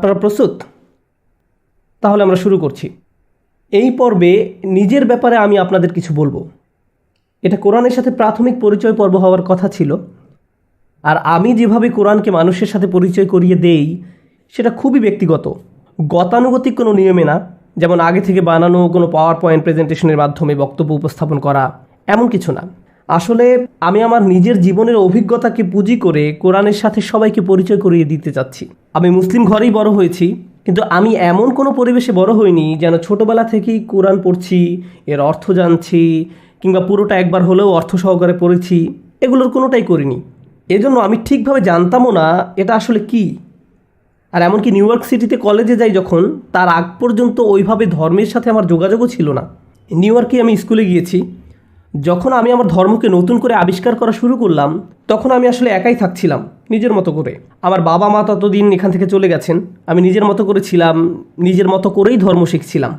আপনারা প্রস্তুত? তাহলে আমরা শুরু করছি। এই পর্বে নিজের ব্যাপারে আমি আপনাদের কিছু বলব। এটা কোরআনের সাথে প্রাথমিক পরিচয় পর্ব হওয়ার কথা ছিল। আর আমি যেভাবে কোরআনকে মানুষের সাথে পরিচয় করিয়ে দেই, সেটা খুবই ব্যক্তিগত। গতানুগতিক কোনো নিয়মে না, যেমন আগে থেকে বানানো কোনো পাওয়ার পয়েন্ট প্রেজেন্টেশনের মাধ্যমে বক্তব্য উপস্থাপন করা, এমন কিছু না। আসলে আমি আমার নিজের জীবনের অভিজ্ঞতাকে পুঁজি করে কোরআনের সাথে সবাইকে পরিচয় করিয়ে দিতে চাচ্ছি। আমি মুসলিম ঘরেই বড় হয়েছি, কিন্তু আমি এমন কোনো পরিবেশে বড় হইনি যেন ছোটবেলা থেকেই কোরআন পড়ছি, এর অর্থ জানছি, কিংবা পুরোটা একবার হলেও অর্থ সহকারে পড়েছি, এগুলোর কোনোটাই করিনি। এজন্য আমি ঠিকভাবে জানতামও না এটা আসলে কি। আর এমনকি নিউ ইয়র্ক সিটিতে কলেজে যাই যখন, তার আগ পর্যন্ত ওইভাবে ধর্মের সাথে আমার যোগাযোগও ছিল না। নিউ ইয়র্কে আমি স্কুলে গিয়েছি যখন আমি আমার ধর্মকে নতুন করে আবিষ্কার করা শুরু করলাম, তখন আমি আসলে একাই থাকছিলাম নিজের মতো করে। আমার বাবা মা ততদিন এখান থেকে চলে গেছেন, আমি নিজের মতো করে ছিলাম, নিজের মতো করেই ধর্ম শিখছিলাম।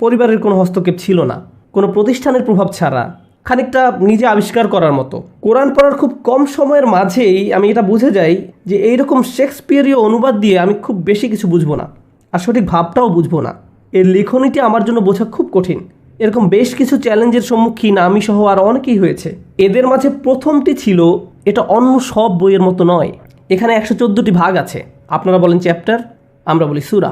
পরিবারের কোনো হস্তক্ষেপ ছিল না, কোনো প্রতিষ্ঠানের প্রভাব ছাড়া, খানিকটা নিজে আবিষ্কার করার মতো। কোরআন পড়ার খুব কম সময়ের মাঝেই আমি এটা বুঝে যাই যে এইরকম শেক্সপিয়ারীয় অনুবাদ দিয়ে আমি খুব বেশি কিছু বুঝব না, আর সঠিক ভাবটাও বুঝব না। এর লেখনীটি আমার জন্য বোঝা খুব কঠিন। এরকম বেশ কিছু চ্যালেঞ্জের সম্মুখীন আমি সহ আর অনেকেই হয়েছে। এদের মাঝে প্রথমটি ছিল, এটা অন্য সব বইয়ের মতো নয়। এখানে একশো চোদ্দোটি ভাগ আছে। আপনারা বলেন চ্যাপ্টার, আমরা বলি সুরা।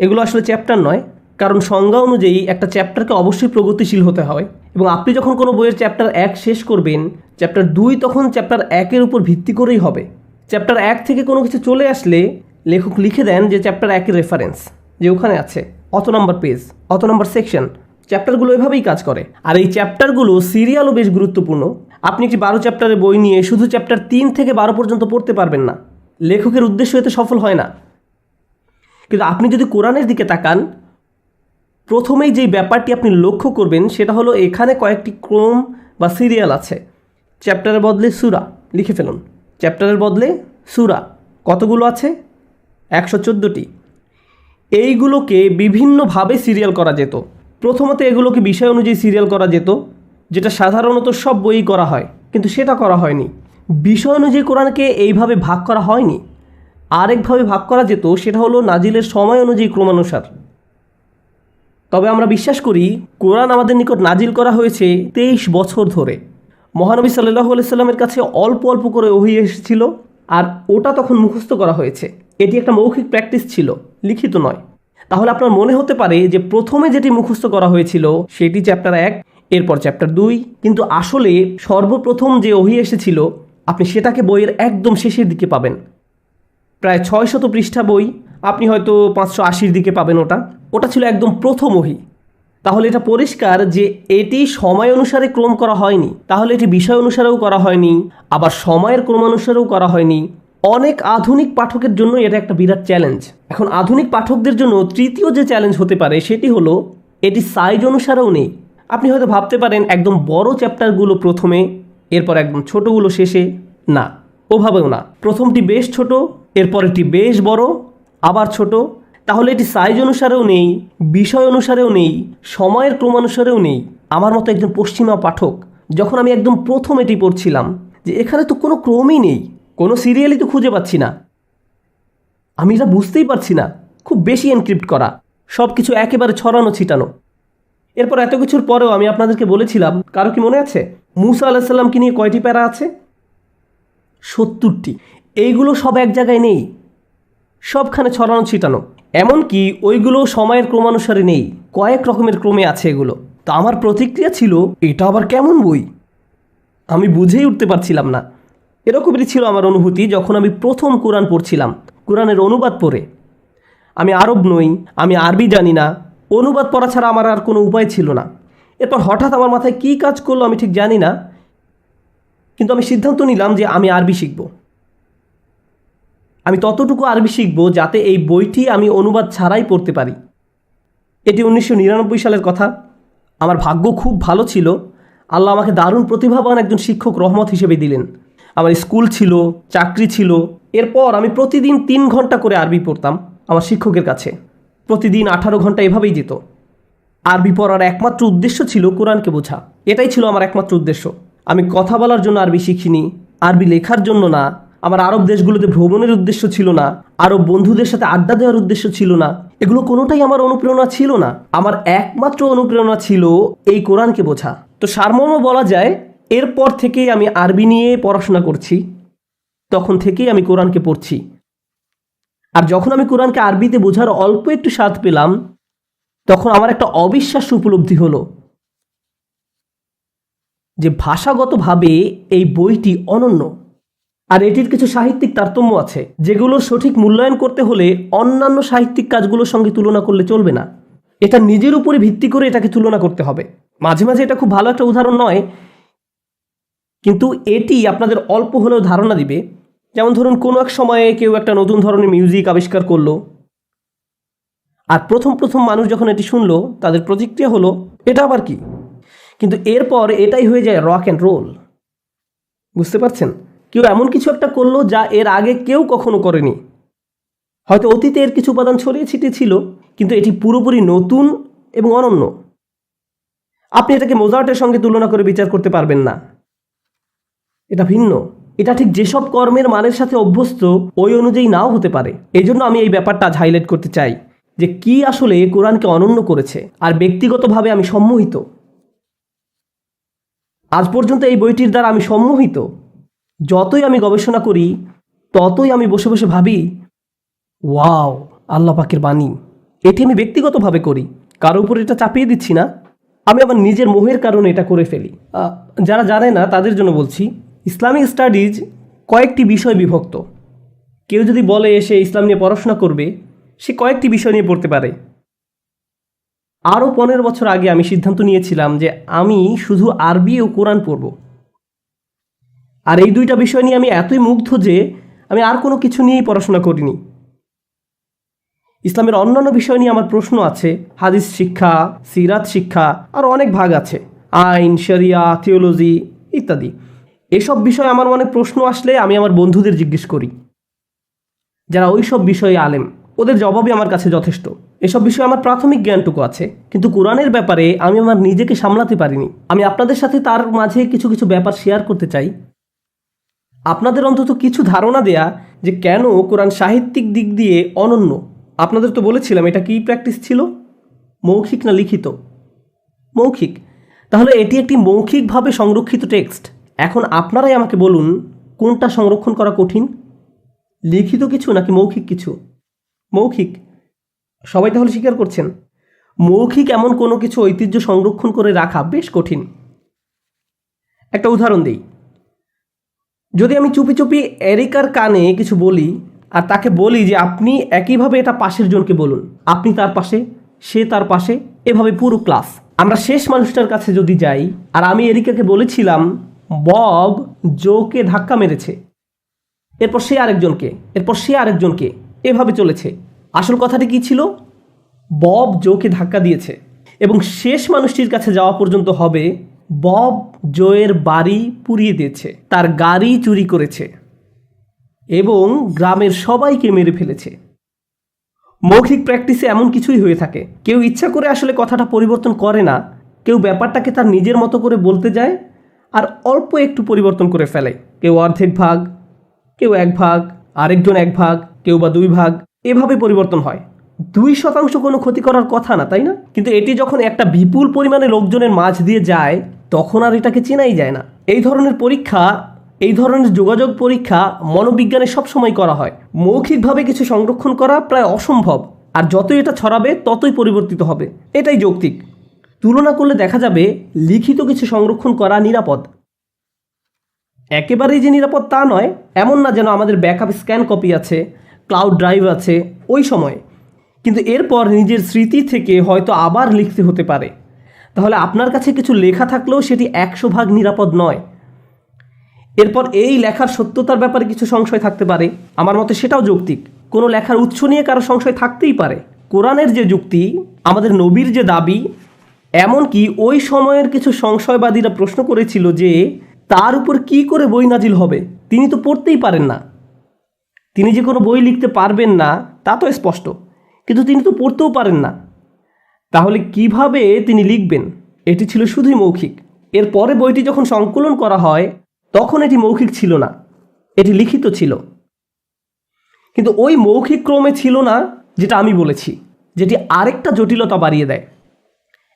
এগুলো আসলে চ্যাপ্টার নয়, কারণ সংজ্ঞা অনুযায়ী একটা চ্যাপ্টারকে অবশ্যই প্রগতিশীল হতে হয়। এবং আপনি যখন কোনো বইয়ের চ্যাপ্টার এক শেষ করবেন, চ্যাপ্টার দুই তখন চ্যাপ্টার একের উপর ভিত্তি করেই হবে। চ্যাপ্টার এক থেকে কোনো কিছু চলে আসলে লেখক লিখে দেন যে চ্যাপ্টার একের রেফারেন্স যে ওখানে আছে, অত নম্বর পেজ অত নম্বর সেকশন চ্যাপ্টারগুলো এভাবেই কাজ করে। আর এই চ্যাপ্টারগুলো সিরিয়ালও বেশ গুরুত্বপূর্ণ। আপনি একটি বারো চ্যাপ্টারের বই নিয়ে শুধু চ্যাপ্টার তিন থেকে বারো পর্যন্ত পড়তে পারবেন না। লেখকের উদ্দেশ্য এতে সফল হয় না। কিন্তু আপনি যদি কোরআনের দিকে তাকান, প্রথমেই যেই ব্যাপারটি আপনি লক্ষ্য করবেন সেটা হলো এখানে কয়েকটি ক্রম বা সিরিয়াল আছে। চ্যাপ্টারের বদলে সুরা লিখে ফেলুন। চ্যাপ্টারের বদলে সুরা কতগুলো আছে? একশো চোদ্দোটি। এইগুলোকে বিভিন্নভাবে সিরিয়াল করা যেত। প্রথমত এগুলোকে বিষয় অনুযায়ী সিরিয়াল করা যেত, যেটা সাধারণত সব বইই করা হয়, কিন্তু সেটা করা হয়নি। বিষয় অনুযায়ী কোরআনকে এইভাবে ভাগ করা হয়নি। আরেকভাবে ভাগ করা যেত, সেটা হলো নাজিলের সময় অনুযায়ী ক্রমানুসার। তবে আমরা বিশ্বাস করি, কোরআন আমাদের নিকট নাজিল করা হয়েছে তেইশ বছর ধরে। মহানবী সাল্লাহ সাল্লামের কাছে অল্প অল্প করে ওহি এসেছিল, আর ওটা তখন মুখস্থ করা হয়েছে। এটি একটা মৌখিক প্র্যাকটিস ছিল, লিখিত নয়। তাহলে আপনার মনে হতে পারে যে প্রথমে যেটি মুখস্থ করা হয়েছিল, সেটি চ্যাপ্টার এক, এরপর চ্যাপ্টার দুই। কিন্তু আসলে সর্বপ্রথম যে ওহি এসেছিল, আপনি সেটাকে বইয়ের একদম শেষের দিকে পাবেন। প্রায় ছয় শত পৃষ্ঠা বই, আপনি হয়তো পাঁচশো আশির দিকে পাবেন ওটা। ওটা ছিল একদম প্রথম ওহি। তাহলে এটা পরিষ্কার যে এটি সময় অনুসারে ক্রম করা হয়নি। তাহলে এটি বিষয় অনুসারেও করা হয়নি, আবার সময়ের ক্রমানুসারেও করা হয়নি। অনেক আধুনিক পাঠকের জন্য এটা একটা বিরাট চ্যালেঞ্জ এখন আধুনিক পাঠকদের জন্য তৃতীয় যে চ্যালেঞ্জ হতে পারে সেটি হলো, এটি সাইজ অনুসারেও নেই। আপনি হয়তো ভাবতে পারেন, একদম বড় চ্যাপ্টারগুলো প্রথমে, এরপর একদম ছোটগুলো শেষে। না, ওভাবেও না। প্রথমটি বেশ ছোট, এরপরেরটি বেশ বড়, আবার ছোট। তাহলে এটি সাইজ অনুসারেও নেই, বিষয় অনুসারেও নেই, সময়ের ক্রমানুসারেও নেই। আমার মতো একজন পশ্চিমা পাঠক, যখন আমি একদম প্রথম এটি পড়ছিলাম, যে এখানে তো কোনো ক্রমই নেই। কোনো সিরিয়ালই তো খুঁজে পাচ্ছি না। আমি এটা বুঝতেই পারছি না। খুব বেশি এনক্রিপ্ট করা। সব কিছু একেবারে ছড়ানো, ছিটানো। এরপর এত কিছুর পরেও আমি আপনাদেরকে বলেছিলাম, কারও কি মনে আছে? মুসা আলাহিসাল্লামকে নিয়ে কয়টি প্যারা আছে? সত্তরটি। এইগুলো সব এক জায়গায় নেই। সবখানে ছড়ানো, ছিটানো। এমনকি ওইগুলো সময়ের ক্রমানুসারে নেই। কয়েক রকমের ক্রমে আছে এগুলো। তো আমার প্রতিক্রিয়া ছিল, এটা আবার কেমন বই? আমি বুঝেই উঠতে পারছিলাম না। এরকমই ছিল আমার অনুভূতি যখন আমি প্রথম কোরআন পড়ছিলাম, কোরআনের অনুবাদ পড়ে। আমি আরব নই, আমি আরবি জানি না, অনুবাদ পড়া ছাড়া আমার আর কোনো উপায় ছিল না। এরপর হঠাৎ আমার মাথায় কী কাজ করল আমি ঠিক জানি না, কিন্তু আমি সিদ্ধান্ত নিলাম যে আমি আরবি শিখব। আমি ততটুকু আরবি শিখব যাতে এই বইটি আমি অনুবাদ ছাড়াই পড়তে পারি। এটি উনিশশো নিরানব্বই সালের কথা। আমার ভাগ্য খুব ভালো ছিল। আল্লাহ আমাকে দারুণ প্রতিভাবান একজন শিক্ষক রহমত হিসেবে দিলেন। আমার স্কুল ছিল, চাকরি ছিল। এরপর আমি প্রতিদিন তিন ঘণ্টা করে আরবি পড়তাম আমার শিক্ষকের কাছে। প্রতিদিন আঠারো ঘণ্টা এভাবেই যেত। আরবি পড়ার একমাত্র উদ্দেশ্য ছিল কোরআনকে বোঝা। এটাই ছিল আমার একমাত্র উদ্দেশ্য। আমি কথা বলার জন্য আরবি শিখিনি, আরবি লেখার জন্য না, আমার আরব দেশগুলোতে ভ্রমণের উদ্দেশ্য ছিল না, আরব বন্ধুদের সাথে আড্ডা দেওয়ার উদ্দেশ্য ছিল না, এগুলো কোনোটাই আমার অনুপ্রেরণা ছিল না। আমার একমাত্র অনুপ্রেরণা ছিল এই কোরআনকে বোঝা। তো সারমর্ম বলা যায় এরপর থেকেই আমি আরবি নিয়ে পড়াশোনা করছি। তখন থেকেই আমি কোরআনকে পড়ছি। আর যখন আমি কোরআনকে আরবিতে বোঝার অল্প একটু স্বাদ পেলাম, তখন আমার একটা অবিশ্বাস্য উপলব্ধি হলো যে ভাষাগতভাবে এই বইটি অনন্য। আর এটির কিছু সাহিত্যিক তারতম্য আছে, যেগুলো সঠিক মূল্যায়ন করতে হলে অন্যান্য সাহিত্যিক কাজগুলোর সঙ্গে তুলনা করলে চলবে না। এটা নিজের উপরে ভিত্তি করে এটাকে তুলনা করতে হবে। মাঝে মাঝে এটা খুব ভালো একটা উদাহরণ নয় কিন্তু এটি আপনাদের অল্প হলেও ধারণা দিবে। যেমন ধরুন, কোনো এক সময়ে কেউ একটা নতুন ধরনের মিউজিক আবিষ্কার করল। আর প্রথম প্রথম মানুষ যখন এটি শুনলো, তাদের প্রতিক্রিয়া হলো, এটা আবার কি? কিন্তু এরপর এটাই হয়ে যায় রক অ্যান্ড রোল বুঝতে পারছেন? কেউ এমন কিছু একটা করল যা এর আগে কেউ কখনো করেনি। হয়তো অতীতে এর কিছু উপাদান ছড়িয়ে ছিটিয়ে ছিল, কিন্তু এটি পুরোপুরি নতুন এবং অনন্য। আপনি এটাকে মোজার্টের সঙ্গে তুলনা করে বিচার করতে পারবেন না। এটা ভিন্ন। এটা ঠিক যেসব কর্মের মানের সাথে অভ্যস্ত, ওই অনুযায়ী নাও হতে পারে। এই জন্য আমি এই ব্যাপারটা আজ হাইলাইট করতে চাই যে কি আসলে কোরআনকে অনন্য করেছে আর ব্যক্তিগতভাবে আমি সম্মোহিত। আজ পর্যন্ত এই বইটির দ্বারা আমি সম্মোহিত। যতই আমি গবেষণা করি, ততই আমি বসে বসে ভাবি, ওয়াও, আল্লাহ পাকের বাণী। এটি আমি ব্যক্তিগতভাবে করি। কারও উপর এটা চাপিয়ে দিচ্ছি না। আমি আমার নিজের মোহের কারণে এটা করে ফেলি। যারা জানে না, তাদের জন্য বলছি ইসলামিক স্টাডিজ কয়েকটি বিষয় বিভক্ত। কেউ যদি বলে সে ইসলাম নিয়ে পড়াশোনা করবে, সে কয়েকটি বিষয় নিয়ে পড়তে পারে। আরও পনেরো বছর আগে আমি সিদ্ধান্ত নিয়েছিলাম যে আমি শুধু আরবি ও কোরআন পড়ব। আর এই দুইটা বিষয় নিয়ে আমি এতই মুগ্ধ যে আমি আর কোনো কিছু নিয়েই পড়াশোনা করিনি। ইসলামের অন্যান্য বিষয় নিয়ে আমার প্রশ্ন আছে, হাদিস শিক্ষা, সিরাত শিক্ষা আর অনেক ভাগ আছে, আইন, শরিয়া, থিওলজি ইত্যাদি। এসব বিষয়ে আমার মনে প্রশ্ন আসলে আমি আমার বন্ধুদের জিজ্ঞেস করি। যারা ওই সব বিষয়ে আলেম, ওদের জবাবই আমার কাছে যথেষ্ট। এসব বিষয়ে আমার প্রাথমিক জ্ঞানটুকু আছে, কিন্তু কোরআনের ব্যাপারে আমি আমার নিজেকে সামলাতে পারিনি। আমি আপনাদের সাথে তার মাঝে কিছু কিছু ব্যাপার শেয়ার করতে চাই। আপনাদের অন্তত কিছু ধারণা দেয়া যে কেন কোরআন সাহিত্যিক দিক দিয়ে অনন্য। আপনাদের তো বলেছিলাম, এটা কি প্র্যাকটিস ছিল? মৌখিক না লিখিত? মৌখিক। তাহলে এটি একটি মৌখিকভাবে সংরক্ষিত টেক্সট এখন আপনারাই আমাকে বলুন, কোনটা সংরক্ষণ করা কঠিন? লিখিত কিছু নাকি মৌখিক কিছু? মৌখিক। সবাই তাহলে স্বীকার করছেন। মৌখিক এমন কোনো কিছু ঐতিহ্য সংরক্ষণ করে রাখা বেশ কঠিন। একটা উদাহরণ দিই। যদি আমি চুপি চুপি এরিকার কানে কিছু বলি আর তাকে বলি যে আপনি একইভাবে এটা পাশের জনকে বলুন, আপনি তার পাশে, সে তার পাশে, এভাবে পুরো ক্লাস। আমরা শেষ মানুষটার কাছে যদি যাই আর আমি এরিকাকে বলেছিলাম বব জোকে ধাক্কা মেরেছে। এরপর সে আরেকজনকে, এরপর সে আরেকজনকে এভাবে চলেছে। আসল কথাটি কি ছিল? বব জোকে ধাক্কা দিয়েছে এবং শেষ মানুষটির কাছে যাওয়া পর্যন্ত হবে, বব জোয়ের বাড়ি পুড়িয়ে দিয়েছে, তার গাড়ি চুরি করেছে এবং গ্রামের সবাইকে মেরে ফেলেছে। মৌখিক প্র্যাকটিসে এমন কিছুই হয়ে থাকে। কেউ ইচ্ছা করে আসলে কথাটা পরিবর্তন করে না, কেউ ব্যাপারটাকে তার নিজের মতো করে বলতে যায় আর অল্প একটু পরিবর্তন করে ফেলে। কেউ অর্ধেক ভাগ, কেউ এক ভাগ, আরেকজন এক ভাগ, কেউ বা দুই ভাগ, এভাবে পরিবর্তন হয়। দুই শতাংশ কোনো ক্ষতি করার কথা না, তাই না? কিন্তু এটি যখন একটা বিপুল পরিমাণে লোকজনের মাঝ দিয়ে যায়, তখন আর এটাকে চেনাই যায় না। এই ধরনের পরীক্ষা, এই ধরনের যোগাযোগ পরীক্ষা মনোবিজ্ঞানে সবসময় করা হয়। মৌখিকভাবে কিছু সংরক্ষণ করা প্রায় অসম্ভব। আর যতই এটা ছড়াবে, ততই পরিবর্তিত হবে। এটাই যৌক্তিক। তুলনা করলে দেখা যাবে লিখিত কিছু সংরক্ষণ করা নিরাপদ। একেবারেই যে নিরাপদ তা নয়, এমন না যেন আমাদের ব্যাকআপ স্ক্যান কপি আছে, ক্লাউড ড্রাইভ আছে, ওই সময়। কিন্তু এরপর নিজের স্মৃতি থেকে হয়তো আবার লিখতে হতে পারে। তাহলে আপনার কাছে কিছু লেখা থাকলেও সেটি একশো ভাগ নিরাপদ নয়। এরপর এই লেখার সত্যতার ব্যাপারে কিছু সংশয় থাকতে পারে। আমার মতে সেটাও যৌক্তিক। কোনো লেখার উৎস নিয়ে কারও সংশয় থাকতেই পারে। কোরআনের যে যুক্তি, আমাদের নবীর যে দাবি এমনকি ওই সময়ের কিছু সংশয়বাদীরা প্রশ্ন করেছিল যে, তার উপর কি করে বই নাজিল হবে? তিনি তো পড়তেই পারেন না। তিনি যে কোনো বই লিখতে পারবেন না, তা তো স্পষ্ট। কিন্তু তিনি তো পড়তেও পারেন না। তাহলে কীভাবে তিনি লিখবেন? এটি ছিল শুধুই মৌখিক। এরপরে বইটি যখন সংকলন করা হয়, তখন এটি মৌখিক ছিল না। এটি লিখিত ছিল। কিন্তু ওই মৌখিক ক্রমে ছিল না, যেটা আমি বলেছি, যেটি আরেকটা জটিলতা বাড়িয়ে দেয়।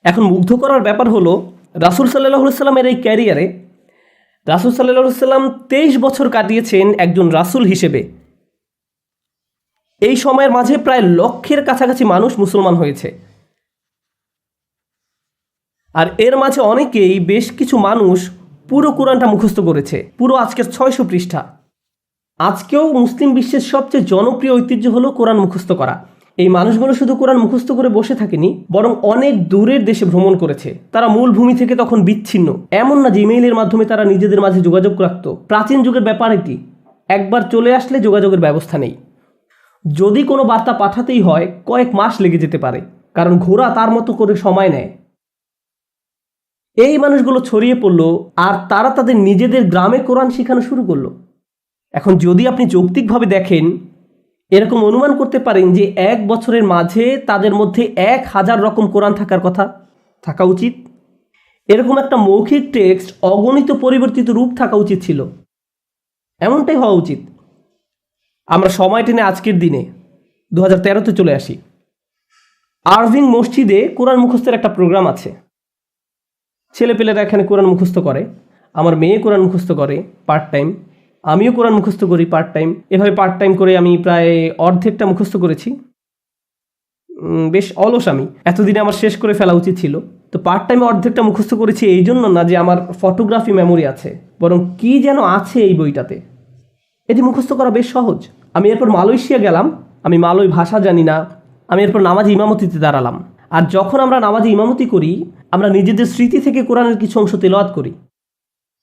এখন মুগ্ধ করার ব্যাপার হলো, রাসুল সাল্লাহ সাল্লামের এই ক্যারিয়ারে রাসুল সাল্লাহ সাল্লাম তেইশ বছর কাটিয়েছেন একজন রাসুল হিসেবে। এই সময়ের মাঝে প্রায় লক্ষের কাছাকাছি মানুষ মুসলমান হয়েছে। আর এর মাঝে অনেকেই বেশ কিছু মানুষ পুরো কোরআনটা মুখস্থ করেছে, পুরো আজকের ছয়শো পৃষ্ঠা। আজকেও মুসলিম বিশ্বের সবচেয়ে জনপ্রিয় ঐতিহ্য হলো কোরআন মুখস্থ করা। এই মানুষগুলো শুধু কোরআন মুখস্থ করে বসে থাকেনি, বরং অনেক দূরের দেশে ভ্রমণ করেছে। তারা মূল ভূমি থেকে তখন বিচ্ছিন্ন। এমন না যে ইমেইলের মাধ্যমে তারা নিজেদের মাঝে যোগাযোগ রাখত। প্রাচীন যুগের ব্যাপার এটি। একবার চলে আসলে যোগাযোগের ব্যবস্থা নেই। যদি কোনো বার্তা পাঠাতেই হয়, কয়েক মাস লেগে যেতে পারে, কারণ ঘোড়া তার মতো করে সময় নেয়। এই মানুষগুলো ছড়িয়ে পড়ল, আর তারা তাদের নিজেদের গ্রামে কোরআন শেখানো শুরু করল। এখন যদি আপনি যৌক্তিকভাবে দেখেন এরকম অনুমান করতে পারেন যে এক বছরের মাঝে তাদের মধ্যে এক হাজার রকম কোরআন থাকার কথা থাকা উচিত। এরকম একটা মৌখিক টেক্সট অগণিত পরিবর্তিত রূপ থাকা উচিত ছিল। এমনটাই হওয়া উচিত। আমরা সময় টেনে আজকের দিনে দু হাজার তেরোতে চলে আসি। আরভিং মসজিদে কোরআন মুখস্থের একটা প্রোগ্রাম আছে। ছেলেপেলেরা এখানে কোরআন মুখস্থ করে। আমার মেয়ে কোরআন মুখস্থ করে পার্ট টাইম। আমিও কোরআন মুখস্থ করি পার্ট টাইম এভাবে পার্ট টাইম করে আমি প্রায় অর্ধেকটা মুখস্থ করেছি। বেশ অলস আমি। এতদিনে আমার শেষ করে ফেলা উচিত ছিল। তো পার্ট টাইমে অর্ধেকটা মুখস্থ করেছি এই জন্য না যে আমার ফটোগ্রাফি মেমোরি আছে, বরং কি যেন আছে এই বইটাতে। এটি মুখস্থ করা বেশ সহজ। আমি এরপর মালয়েশিয়া গেলাম। আমি মালয় ভাষা জানি না। আমি এরপর নামাজি ইমামতিতে দাঁড়ালাম। আর যখন আমরা নামাজি ইমামতি করি, আমরা নিজেদের স্মৃতি থেকে কোরআনের কিছু অংশ তেলাওয়াত করি।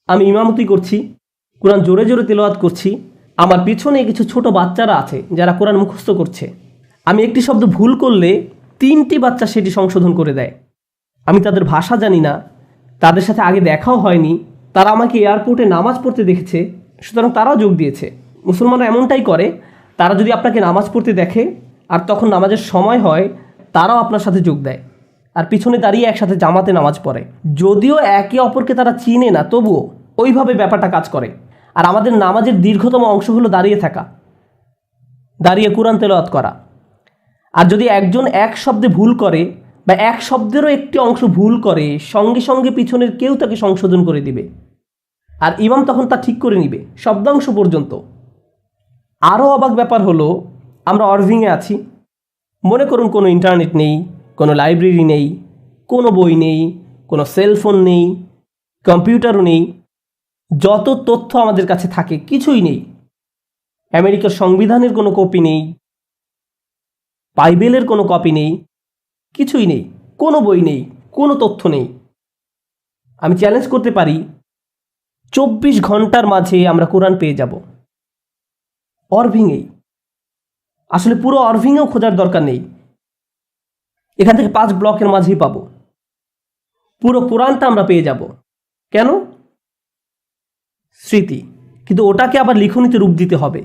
আমি ইমামতি করছি। কোরআন জোরে জোরে তেলাওয়াত করছি। আমার পিছনে কিছু ছোট বাচ্চারা আছে যারা কোরআন মুখস্থ করছে। আমি একটি শব্দ ভুল করলে তিনটি বাচ্চা সেটি সংশোধন করে দেয়। আমি তাদের ভাষা জানি না, তাদের সাথে আগে দেখাও হয়নি, তারা আমাকে এয়ারপোর্টে নামাজ পড়তে দেখেছে, সুতরাং তারাও যোগ দিয়েছে। মুসলমানরা এমনটাই করে, তারা যদি আপনাকে নামাজ পড়তে দেখে আর তখন নামাজের সময় হয়, তারাও আপনার সাথে যোগ দেয় আর পিছনে দাঁড়িয়ে একসাথে জামাতে নামাজ পড়ে। যদিও একে অপরকে তারা চিনে না, তবুও ওইভাবে ব্যাপারটা কাজ করে। আর আমাদের নামাজের দীর্ঘতম অংশ হলো দাঁড়িয়ে থাকা, দাঁড়িয়ে কোরআন তেলাওয়াত করা। আর যদি একজন এক শব্দে ভুল করে বা এক শব্দেরও একটি অংশ ভুল করে, সঙ্গে সঙ্গে পিছনের কেউ তাকে সংশোধন করে দিবে। আর ইমাম তখন তা ঠিক করে নিবে, শব্দাংশ পর্যন্ত। আরও অবাক ব্যাপার হলো, আমরা অর্ভিংয়ে আছি। মনে করুন কোনো ইন্টারনেট নেই, কোনো লাইব্রেরি নেই, কোনো বই নেই, কোনো সেলফোন নেই, কম্পিউটারও নেই। যত তথ্য আমাদের কাছে থাকে, কিছুই নেই। আমেরিকার সংবিধানের কোনো কপি নেই। বাইবেলের কোনো কপি নেই। কিছুই নেই। কোনো বই নেই। কোনো তথ্য নেই। আমি চ্যালেঞ্জ করতে পারি, চব্বিশ ঘণ্টার মাঝে আমরা কোরআন পেয়ে যাব। অরভিংয়েই। আসলে পুরো অরভিংয়েও খোঁজার দরকার নেই। এখান থেকে পাঁচ ব্লকের মাঝেই পাবো। পুরো কোরআনটা আমরা পেয়ে যাব। কেন? স্মৃতি। কিন্তু ওটাকে আবার লিখনিতে রূপ দিতে হবে।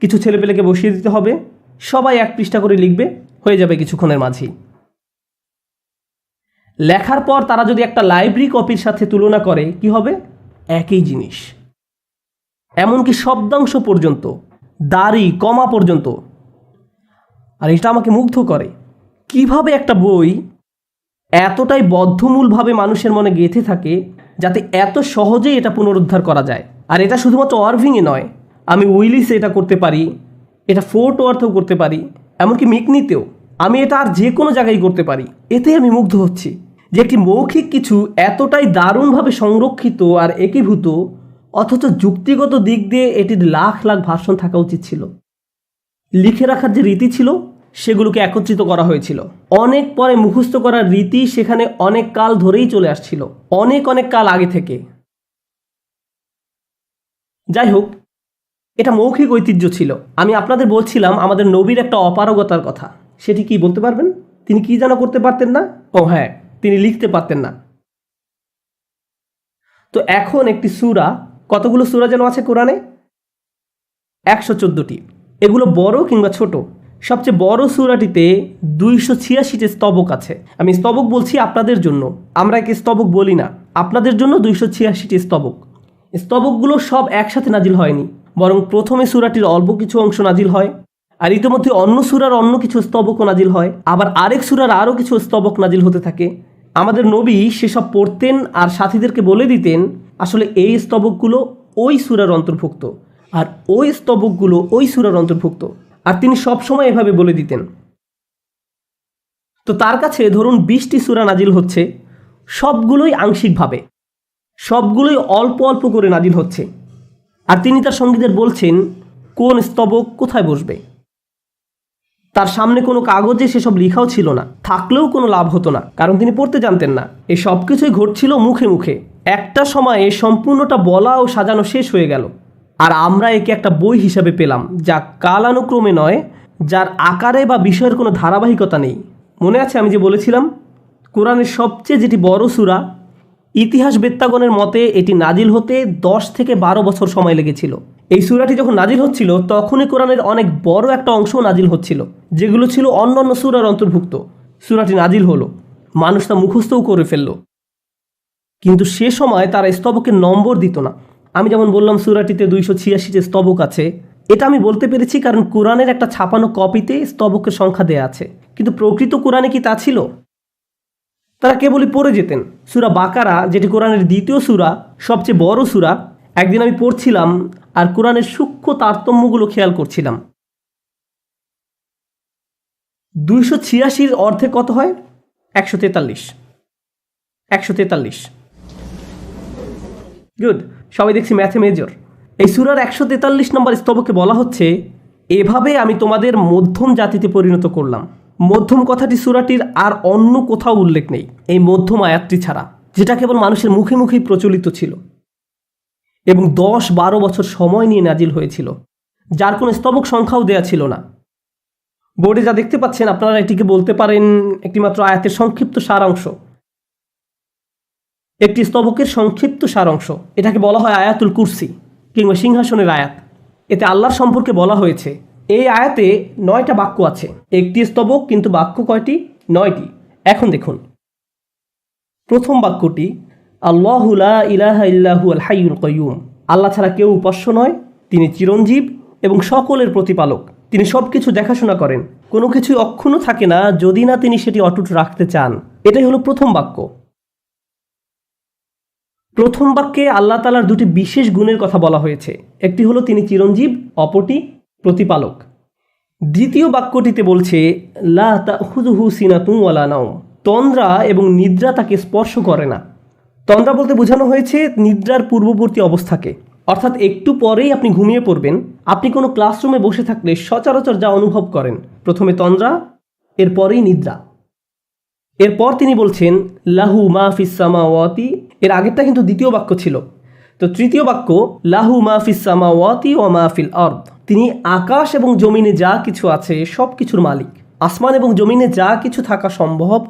কিছু ছেলেপেলেকে বসিয়ে দিতে হবে। সবাই এক পৃষ্ঠা করে লিখবে, হয়ে যাবে কিছুক্ষণের মাঝেই। লেখার পর তারা যদি একটা লাইব্রেরি কপির সাথে তুলনা করে, কি হবে? একই জিনিস। এমনকি শব্দাংশ পর্যন্ত, দাড়ি, কমা পর্যন্ত। আর এটা আমাকে মুগ্ধ করে। কীভাবে একটা বই এতটাই বদ্ধমূলভাবে মানুষের মনে গেঁথে থাকে যাতে এত সহজেই এটা পুনরুদ্ধার করা যায়। আর এটা শুধুমাত্র অরভিংয়ে নয়, আমি উইলিসে এটা করতে পারি, এটা ফোর্ট ওয়ার্থেও করতে পারি, এমনকি মিকনিতেও আমি এটা আর যে কোনো জায়গায় করতে পারি এতে আমি মুগ্ধ হচ্ছি যে একটি মৌখিক কিছু এতটাই দারুণভাবে সংরক্ষিত আর একীভূত, অথচ যুক্তিগত দিক দিয়ে এটির লাখ লাখ ভাষণ থাকা উচিত ছিল। লিখে রাখার যে রীতি ছিল সেগুলোকে একত্রিত করা হয়েছিল। অনেক পরে মুখস্থ করার রীতি সেখানে অনেক কাল ধরেই চলে আসছিল। অনেক অনেক কাল আগে থেকে। যাই হোক, এটা মৌখিক ঐতিহ্য ছিল। আমি আপনাদের বলছিলাম আমাদের নবীর একটা অপারগতার কথা। সেটি কি বলতে পারবেন? তিনি কি যেন করতে পারতেন না? ও হ্যাঁ তিনি লিখতে পারতেন না। তো এখন একটি সুরা, কতগুলো সুরা যেন আছে কোরআনে? একশো চোদ্দোটি। এগুলো বড় কিংবা ছোট? সবচেয়ে বড় সুরাটিতে দুইশো ছিয়াশিটি স্তবক আছে। আমি স্তবক বলছি আপনাদের জন্য। আমরা একে স্তবক বলি না। আপনাদের জন্য দুইশো ছিয়াশিটি স্তবক। স্তবকগুলো সব একসাথে নাজিল হয়নি। বরং প্রথমে সুরাটির অল্প কিছু অংশ নাজিল হয়, আর ইতিমধ্যে অন্য সুরার অন্য কিছু স্তবকও নাজিল হয়। আবার আরেক সুরার আরও কিছু স্তবক নাজিল হতে থাকে। আমাদের নবী সেসব পড়তেন আর সাথীদেরকে বলে দিতেন, আসলে এই স্তবকগুলো ওই সুরার অন্তর্ভুক্ত। আর ওই স্তবকগুলো ওই সুরার অন্তর্ভুক্ত। আর তিনি সবসময় এভাবে বলে দিতেন। তো তার কাছে ধরুন বিশটি সুরা নাজিল হচ্ছে, সবগুলোই আংশিকভাবে, সবগুলোই অল্প অল্প করে নাজিল হচ্ছে। আর তিনি তার সঙ্গীদের বলছেন, কোন স্তবক কোথায় বসবে? তার সামনে কোনো কাগজে সেসব লেখাও ছিল না, থাকলেও কোনো লাভ হতো না, কারণ তিনি পড়তে জানতেন না। এই সব কিছুই ঘটছিল মুখে মুখে। একটা সময়ে সম্পূর্ণটা বলা ও সাজানো শেষ হয়ে গেল। আর আমরা একে একটা বই হিসাবে পেলাম, যা কালানুক্রমে নয়, যার আকারে বা বিষয়ের কোনো ধারাবাহিকতা নেই। মনে আছে আমি যে বলেছিলাম? কোরআনের সবচেয়ে যেটি বড় সূরা, ইতিহাস বেত্তাগণের মতে এটি নাজিল হতে দশ থেকে বারো বছর সময় লেগেছিল। এই সূরাটি যখন নাজিল হচ্ছিল, তখনই কোরআনের অনেক বড় একটা অংশ নাজিল হচ্ছিল, যেগুলো ছিল অন্য অন্য সূরার অন্তর্ভুক্ত। সূরাটি নাজিল হলো। মানুষ তা মুখস্থও করে ফেলল। কিন্তু সে সময় তারা স্তবকের নম্বর দিত না। আমি যেমন বললাম সুরাটিতে দুইশো ছিয়াশিতে স্তবক আছে, এটা আমি বলতে পেরেছি কারণ কোরআনের একটা ছাপানো কপিতে স্তবকের সংখ্যা দেয়া আছে। কিন্তু প্রকৃত কোরআনে কি তা ছিল? তারা কেবলই পড়ে যেতেন। সুরা বাকারা, যেটি কোরআনের দ্বিতীয় সুরা, সবচেয়ে বড় সুরা, একদিন আমি পড়ছিলাম আর কোরআনের সূক্ষ্ম তারতম্যগুলো খেয়াল করছিলাম। দুইশো ছিয়াশির অর্ধে কত হয়? একশো তেতাল্লিশ। একশো তেতাল্লিশ। গুড। সবাই দেখছি ম্যাথে মেজর এই সুরার একশো তেতাল্লিশ নম্বর স্তবকে বলা হচ্ছে, এভাবে আমি তোমাদের মধ্যম জাতিতে পরিণত করলাম। মধ্যম কথাটি সুরাটির আর অন্য কোথাও উল্লেখ নেই, এই মধ্যম আয়াতটি ছাড়া, যেটা কেবল মানুষের মুখে মুখেই প্রচলিত ছিল এবং দশ বারো বছর সময় নিয়ে নাজিল হয়েছিল, যার কোনো স্তবক সংখ্যাও দেয়া ছিল না। বোর্ডে যা দেখতে পাচ্ছেন, আপনারা এটিকে বলতে পারেন একটিমাত্র আয়াতের সংক্ষিপ্ত সারাংশ। একটি স্তবকের সংক্ষিপ্ত সারাংশ। এটাকে বলা হয় আয়াতুল কুরসি কিংবা সিংহাসনের আয়াত। এতে আল্লাহর সম্পর্কে বলা হয়েছে, এই আয়াতে নয়টা বাক্য আছে। একটি স্তবক কিন্তু বাক্য কয়টি? নয়টি। এখন দেখুন। প্রথম বাক্যটি আল্লাহুলা ইলাহা ইল্লাহু আল হাইউল কয়ুম আল্লাহ ছাড়া কেউ উপাস্য নয়, তিনি চিরঞ্জীব এবং সকলের প্রতিপালক। তিনি সব কিছু দেখাশোনা করেন। কোনো কিছুই অক্ষুণ্ণ থাকে না যদি না তিনি সেটি অটুট রাখতে চান। এটাই হলো প্রথম বাক্য। প্রথম বাক্যে আল্লাহ তালার দুটি বিশেষ গুণের কথা বলা হয়েছে। একটি হলো তিনি চিরঞ্জীব, অপরটি প্রতিপালক। দ্বিতীয় বাক্যটিতে বলছে, লা তাহুদুহু ওয়ালা নাও তন্দ্রা এবং নিদ্রা তাকে স্পর্শ করে না। তন্দ্রা বলতে বোঝানো হয়েছে নিদ্রার পূর্ববর্তী অবস্থাকে। অর্থাৎ একটু পরেই আপনি ঘুমিয়ে পড়বেন। আপনি কোনো ক্লাসরুমে বসে থাকলে সচরাচর যা অনুভব করেন, প্রথমে তন্দ্রা, এরপরেই নিদ্রা। এরপর তিনি বলছেন, লাহু মা ফিসামাওয়াতি এর আগেরটা কিন্তু দ্বিতীয় বাক্য ছিল। তো তৃতীয় বাক্য, লাহু মা ফিসামাওয়াতি ও মা ফিল আর্দ। তিনি আকাশ এবং জমিনে যা কিছু আছে সব কিছুর মালিক। আসমান এবং জমিনে যা কিছু থাকা সম্ভব,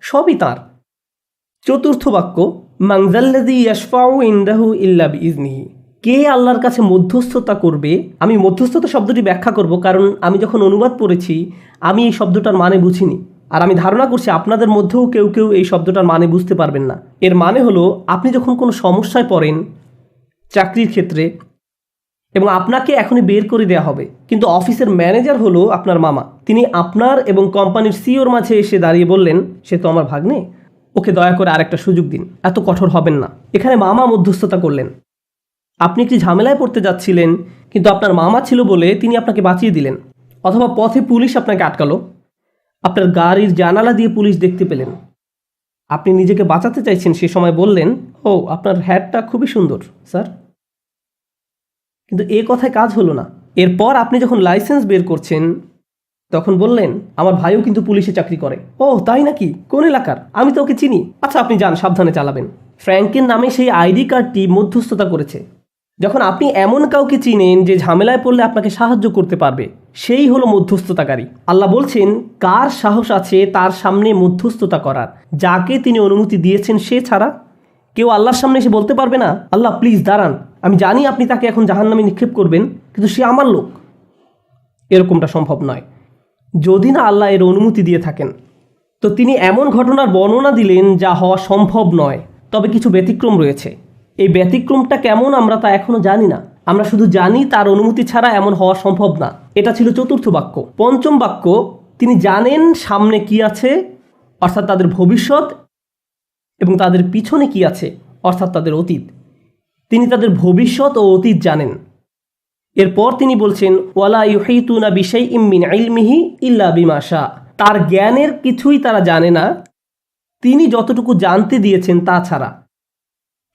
সবই তার। চতুর্থ বাক্য মাংজাল্লাদি ইয়াশফাউ ইন্দাহু ইল্লা ইজনিহি কে আল্লাহর কাছে মধ্যস্থতা করবে? আমি মধ্যস্থতা শব্দটি ব্যাখ্যা করব, কারণ আমি যখন অনুবাদ পড়েছি, আমি এই শব্দটার মানে বুঝিনি। আর আমি ধারণা করছি আপনাদের মধ্যেও কেউ কেউ এই শব্দটার মানে বুঝতে পারবেন না। এর মানে হলো, আপনি যখন কোনো সমস্যায় পড়েন চাকরির ক্ষেত্রে এবং আপনাকে এখনই বের করে দেওয়া হবে, কিন্তু অফিসের ম্যানেজার হলো আপনার মামা। তিনি আপনার এবং কোম্পানির সিওর মাঝে এসে দাঁড়িয়ে বললেন, সে তো আমার ভাগ্নে, ওকে দয়া করে আরেকটা সুযোগ দিন, এত কঠোর হবেন না। এখানে মামা মধ্যস্থতা করলেন। আপনি একটি ঝামেলায় পড়তে যাচ্ছিলেন, কিন্তু আপনার মামা ছিল বলে তিনি আপনাকে বাঁচিয়ে দিলেন, অথবা পথে পুলিশ আপনাকে আটকালো। আপনার গাড়ির জানালা দিয়ে পুলিশ দেখতে পেলেন। আপনি নিজেকে বাঁচাতে চাইছেন, সে সময় বললেন, ও, আপনার হ্যাটটা খুবই সুন্দর, স্যার। কিন্তু এ কথায় কাজ হলো না। এরপর আপনি যখন লাইসেন্স বের করছেন, তখন বললেন, আমার ভাইও কিন্তু পুলিশে চাকরি করে। ও, তাই নাকি? কোন এলাকার? আমি তো ওকে চিনি। আচ্ছা আপনি যান, সাবধানে চালাবেন। ফ্র্যাঙ্কের নামে সেই আইডি কার্ডটি মধ্যস্থতা করেছে। যখন আপনি এমন কাউকে চিনেন যে ঝামেলায় পড়লে আপনাকে সাহায্য করতে পারবে সেই হলো মধ্যস্থতাকারী। আল্লাহ বলছেন, কার সাহস আছে তার সামনে মধ্যস্থতা করার? যাকে তিনি অনুমতি দিয়েছেন সে ছাড়া? কেউ আল্লাহর সামনে এসে বলতে পারবে না, আল্লাহ প্লিজ দাঁড়ান। আমি জানি আপনি তাকে এখন জাহান্নামে নিক্ষেপ করবেন, কিন্তু সে আমার লোক। এরকমটা সম্ভব নয়। যদি না আল্লাহ এর অনুমতি দিয়ে থাকেন, তো তিনি এমন ঘটনার বর্ণনা দিলেন যা হওয়া সম্ভব নয়। তবে কিছু ব্যতিক্রম রয়েছে। এই ব্যতিক্রমটা কেমন আমরা তা এখনও জানি না। আমরা শুধু জানি তার অনুমতি ছাড়া এমন হওয়া সম্ভব না। এটা ছিল চতুর্থ বাক্য। পঞ্চম বাক্য, তিনি জানেন সামনে কি আছে, অর্থাৎ তাদের ভবিষ্যৎ এবং তাদের পিছনে কি আছে, অর্থাৎ তাদের অতীত। তিনি তাদের ভবিষ্যৎ ও অতীত জানেন। এরপর তিনি বলছেন, ওয়ালা ইউহিতুনা বিশাই ইমিন ইলমিহি ইল্লা বিমাশা তার জ্ঞানের কিছুই তারা জানে না। তিনি যতটুকু জানতে দিয়েছেন তা ছাড়া।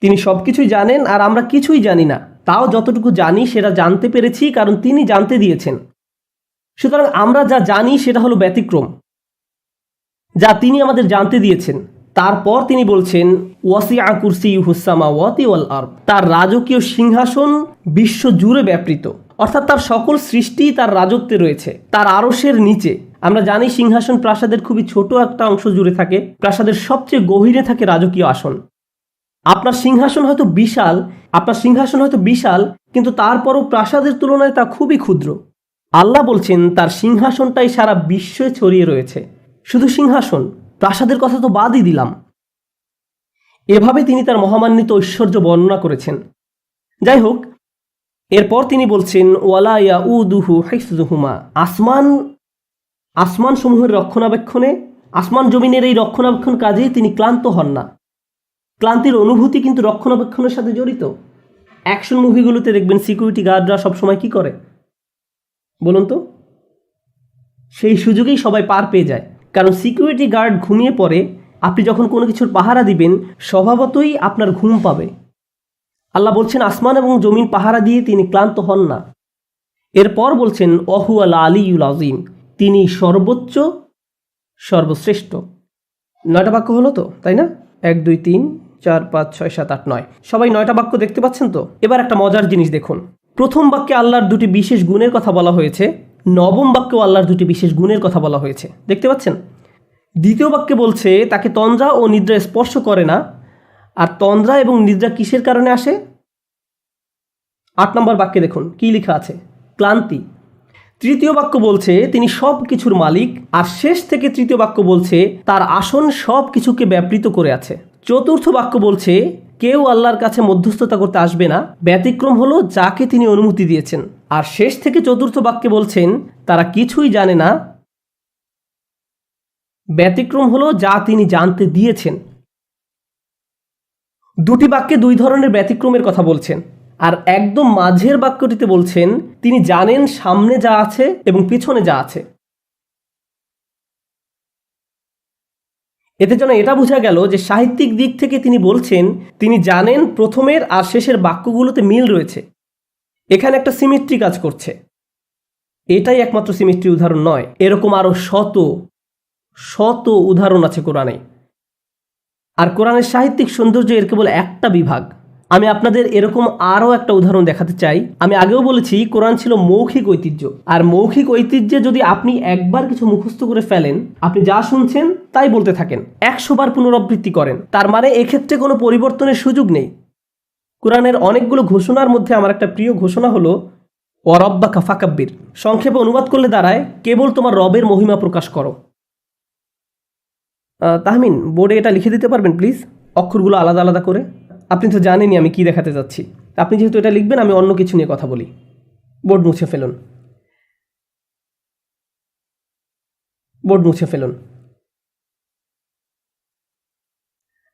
তিনি সব কিছুই জানেন আর আমরা কিছুই জানি না। তাও যতটুকু জানি সেটা জানতে পেরেছি কারণ তিনি জানতে দিয়েছেন। সুতরাং আমরা যা জানি সেটা হলো ব্যতিক্রম, যা তিনি আমাদের জানতে দিয়েছেন। তারপর তিনি বলছেন ওয়াসি আকুরসি হুসামা ওয়াতি ওয়াল আর তার রাজকীয় সিংহাসন বিশ্ব জুড়ে ব্যাপৃত। অর্থাৎ তার সকল সৃষ্টি তার রাজত্বে রয়েছে, তার আরসের নিচে। আমরা জানি সিংহাসন প্রাসাদের খুবই ছোট একটা অংশ জুড়ে থাকে, প্রাসাদের সবচেয়ে গভীরে থাকে রাজকীয় আসন। আপনার সিংহাসন হয়তো বিশাল, আপনার সিংহাসন হয়তো বিশাল, কিন্তু তারপরও প্রাসাদের তুলনায় তা খুবই ক্ষুদ্র। আল্লাহ বলছেন, তার সিংহাসনটাই সারা বিশ্বে ছড়িয়ে রয়েছে। শুধু সিংহাসন, প্রাসাদের কথা তো বাদই দিলাম। এভাবে তিনি তার মহামান্বিত ঐশ্বর্য বর্ণনা করেছেন। যাই হোক, এরপর তিনি বলছেন, ওয়ালা ইয়া উদুহু হিফজুহুমা আসমান আসমান সমূহের রক্ষণাবেক্ষণে, আসমান জমিনের এই রক্ষণাবেক্ষণ কাজে তিনি ক্লান্ত হন না। ক্লান্তির অনুভূতি কিন্তু রক্ষণাবেক্ষণের সাথে জড়িত। অ্যাকশন মুভিগুলোতে দেখবেন সিকিউরিটি গার্ডরা সবসময় কি করে? বলুন তো। সেই সুযোগেই সবাই পার পেয়ে যায়। কারণ সিকিউরিটি গার্ড ঘুমিয়ে পড়ে, আপনি যখন কোনো কিছুর পাহারা দিবেন, স্বভাবতই আপনার ঘুম পাবে। আল্লাহ বলছেন, আসমান এবং জমিন পাহারা দিয়ে তিনি ক্লান্ত হন না। এরপর বলছেন অহু আল আলিউল আজিম তিনি সর্বোচ্চ, সর্বশ্রেষ্ঠ। নয়টা বাক্য হলো তো, তাই না? এক, দুই, তিন, চার, পাঁচ, ছয়, সাত, আট, নয়। সবাই নয়টা বাক্য দেখতে পাচ্ছেন তো? এবার একটা মজার জিনিস দেখুন। প্রথম বাক্যে আল্লাহর দুটি বিশেষ গুণের কথা বলা হয়েছে, নবম বাক্যেও আল্লাহর দুটি বিশেষ গুণের কথা বলা হয়েছে। দেখতে পাচ্ছেন? দ্বিতীয় বাক্যে বলছে, তাকে তন্দ্রা ও নিদ্রা স্পর্শ করে না। আর তন্দ্রা এবং নিদ্রা কিসের কারণে আসে? আট নম্বর বাক্যে দেখুন, কি লেখা আছে? ক্লান্তি। তৃতীয় বাক্য বলছে, তিনি সব কিছুর মালিক। আর শেষ থেকে তৃতীয় বাক্য বলছে, তার আসন সব কিছুকে ব্যাপৃত করে আছে। চতুর্থ বাক্য বলছে কেউ আল্লাহর কাছে মধ্যস্থতা করতে আসবে না। ব্যতিক্রম হলো যাকে তিনি অনুমতি দিয়েছেন। আর শেষ থেকে চতুর্থ বাক্যে বলছেন, তারা কিছুই জানে না। ব্যতিক্রম হলো যা তিনি জানতে দিয়েছেন। দুটি বাক্যে দুই ধরনের ব্যতিক্রমের কথা বলছেন। আর একদম মাঝের বাক্যটিতে বলছেন, তিনি জানেন সামনে যা আছে এবং পিছনে যা আছে। এতে যেন এটা বোঝা গেল যে সাহিত্যিক দিক থেকে তিনি বলছেন, তিনি জানেন প্রথমের আর শেষের বাক্যগুলোতে মিল রয়েছে। এখানে একটা সিমিট্রি কাজ করছে। এটাই একমাত্র সিমিট্রি উদাহরণ নয়, এরকম আরও শত শত উদাহরণ আছে কোরআনে। আর কোরআনের সাহিত্যিক সৌন্দর্য এর কেবল একটা বিভাগ। আমি আপনাদের এরকম আরও একটা উদাহরণ দেখাতে চাই। আমি আগেও বলেছি, কোরআন ছিল মৌখিক ঐতিহ্য। আর মৌখিক ঐতিহ্যে যদি আপনি একবার কিছু মুখস্থ করে ফেলেন, আপনি যা শুনছেন তাই বলতে থাকেন, একশো বার পুনরাবৃত্তি করেন। তার মানে এক্ষেত্রে কোনো পরিবর্তনের সুযোগ নেই। কোরআনের অনেকগুলো ঘোষণার মধ্যে আমার একটা প্রিয় ঘোষণা হলো অরব্বা কাফাকাব্বির সংক্ষেপে অনুবাদ করলে দাঁড়ায়, কেবল তোমার রবের মহিমা প্রকাশ করো। তাহমিন, বোর্ডে এটা লিখে দিতে পারবেন, প্লিজ? অক্ষরগুলো আলাদা আলাদা করে। আপনি তো জানেনই আমি কি দেখাতে যাচ্ছি। আপনি যেহেতু এটা লিখবেন, আমি অন্য কিছু নিয়ে কথা বলি। বোর্ড মুছে ফেলুন। বোর্ড মুছে ফেলুন।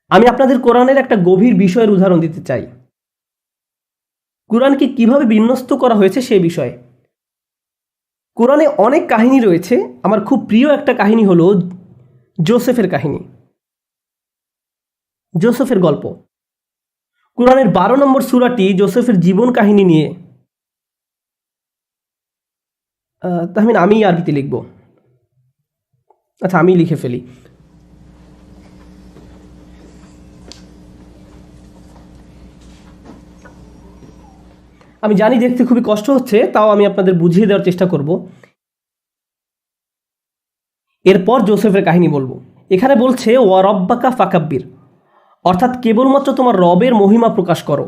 আমি আপনাদের কোরআনের একটা গভীর বিষয়ের উদাহরণ দিতে চাই। কোরআনকে কীভাবে বিন্যস্ত করা হয়েছে সে বিষয়ে। কোরআনে অনেক কাহিনী রয়েছে। আমার খুব প্রিয় একটা কাহিনী হলো জোসেফের কাহিনী। জোসেফের গল্প। কোরআনের বারো নম্বর সুরাটি জোসেফের জীবন কাহিনী নিয়ে। তাহমিন, আমি আরবিতে লিখব। আচ্ছা আমি লিখে ফেলি। আমি জানি দেখতে খুবই কষ্ট হচ্ছে, তাও আমি আপনাদের বুঝিয়ে দেওয়ার চেষ্টা করব। এরপর জোসেফের কাহিনী বলব। এখানে বলছে ওয়ারব্বাকা ফাকাব্বির। অর্থাৎ কেবলমাত্র তোমার রবের মহিমা প্রকাশ করো।